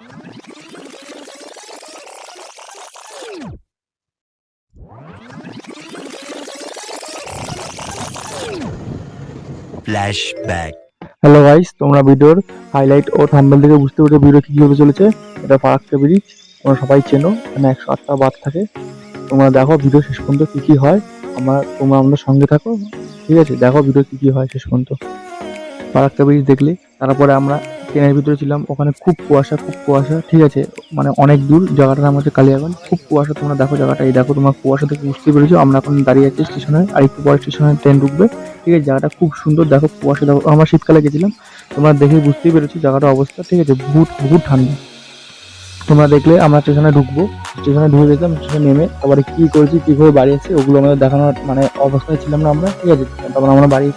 Flashback. Hello guys তোমরা ভিডিওর highlight ও thumbnail থেকে বুঝতে পেরেছ ভিডিও কি হতে চলেছে? এটা ফারাক্কা ব্রিজ তোমরা সবাই চেনো, এখানে একশো আটটা বাদ থাকে। তোমরা দেখো ভিডিও শেষ পর্যন্ত কি কি হয়, আমরা, তোমরা আমাদের সঙ্গে থাকো, ঠিক আছে? দেখো ভিডিও কি কি হয় শেষ পর্যন্ত। ফারাক্কা ব্রিজ দেখলে, তারপরে আমরা ট্রেনের ভিতরে ছিলাম, ওখানে খুব কুয়াশা খুব কুয়াশা, ঠিক আছে? মানে অনেক দূর, জায়গাটার নাম হচ্ছে কালিয়াগঞ্জ। খুব কুয়াশা, তোমরা দেখো জায়গাটা। এই দেখো, তোমার কুয়াশা থেকে বুঝতে পেরেছ, আমরা এখন দাঁড়িয়ে আছি স্টেশনে, আর একটু পরে স্টেশনে ট্রেন ঢুকবে। ঠিক আছে, জায়গাটা খুব সুন্দর, দেখো কুয়াশা, দেখো, আমরা শীতকালে গেছিলাম, তোমরা দেখে বুঝতেই পেরেছ জায়গাটার অবস্থা, ঠিক আছে? বহুত বহুত ঠান্ডা। তোমরা দেখলে আমরা স্টেশনে ঢুকবো, স্টেশনে ঢুকে গেছিলাম, স্টেশনে নেমে, তারপরে কী করেছি, কি করে বাড়ি এসেছি, ওগুলো আমাদের দেখানোর মানে অবস্থায় ছিলাম না আমরা, ঠিক আছে? তারপর আমরা বাড়ি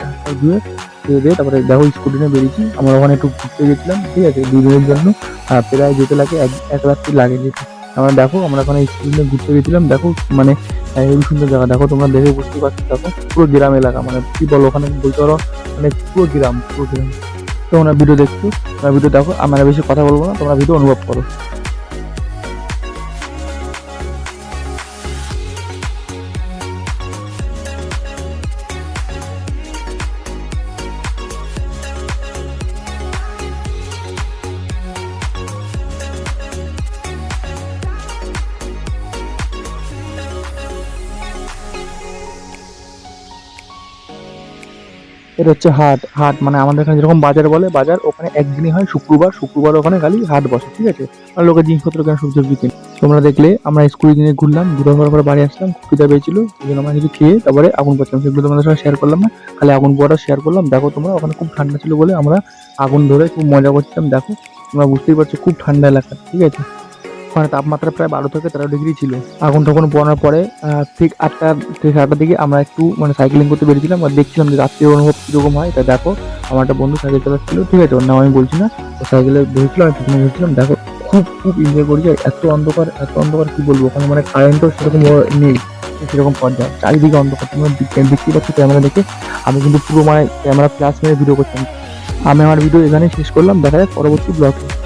ধুয়ে খেয়ে দিয়ে তারপরে দেখো স্কুটি নিয়ে বেরিয়েছি। আমরা ওখানে একটু ঘুরতে গেছিলাম, ঠিক আছে দুদিনের জন্য। আর প্রায় যেতে লাগে এক রাত্রি লাগে যেতে। আমরা দেখো, আমরা ওখানে স্কুটি নিয়ে ঘুরতে গেছিলাম, দেখো মানে হেবি সুন্দর জায়গা। দেখো তোমরা দেখে বুঝতে পারছ, দেখো, পুরো গ্রাম এলাকা। মানে কি বলো, ওখানে বলতে পারো মানে পুরো গ্রাম পুরো গ্রাম। তোমরা ভিডিও দেখছ, তোমরা ভিডিও দেখো, আমরা বেশি কথা বলব না, তোমরা ভিডিও অনুভব করো। এটা হচ্ছে হাট। হাট মানে আমাদের এখানে যেরকম বাজার বলে, বাজার ওখানে একদিনই হয়, শুক্রবার। শুক্রবার ওখানে খালি হাট বসে, ঠিক আছে? আর লোকের জিনিসপত্র কেন সবজি সবজি কিনে তোমরা দেখলে আমরা স্কুলে দিনে ঘুরলাম ঘুরে ঘুরে পরে বাড়ি আসলাম খিদা পেয়েছিল, সেই জন্য আমরা কিছু খেয়ে তারপরে আগুন পাচ্ছিলাম সেগুলো তোমাদের সঙ্গে শেয়ার করলাম না, খালি আগুন পোয়াটা শেয়ার করলাম। দেখো তোমরা, ওখানে খুব ঠান্ডা ছিল বলে আমরা আগুন ধরে খুব মজা করছিলাম, দেখো। তোমরা বুঝতেই পারছ, খুব ঠান্ডা এলাকা, ঠিক আছে? ওখানে তাপমাত্রা প্রায় বারো থেকে তেরো ডিগ্রি ছিল। আগুন তখন পোড়ানোর পরে ঠিক আটটা থেকে আটটার দিকে আমরা একটু মানে সাইকেলিং করতে বেরিয়েছিলাম আর দেখছিলাম যে রাত্রির অনুভব কীরকম হয়। তা দেখো, আমার একটা বন্ধু সাইকেল চালাচ্ছিল ঠিক আছে, ওর নাম আমি বলছি না। সাইকেলে বসেছিল, আমি পিছনে বসেছিলাম। দেখো, খুব খুব এনজয় করেছি এত অন্ধকার এত অন্ধকার কি বলব? ওখানে মানে কারেন্টও সেরকম নেই সেরকম পর্যায়ে। চারিদিকে অন্ধকার তোমরা দেখ- দেখতেই পাচ্ছ ক্যামেরা দেখে। আমি কিন্তু পুরো মানে ক্যামেরা ফ্ল্যাশ মেরে ভিডিও করতাম। আমি আমার ভিডিও এখানেই শেষ করলাম, দেখা যাক পরবর্তী ব্লগে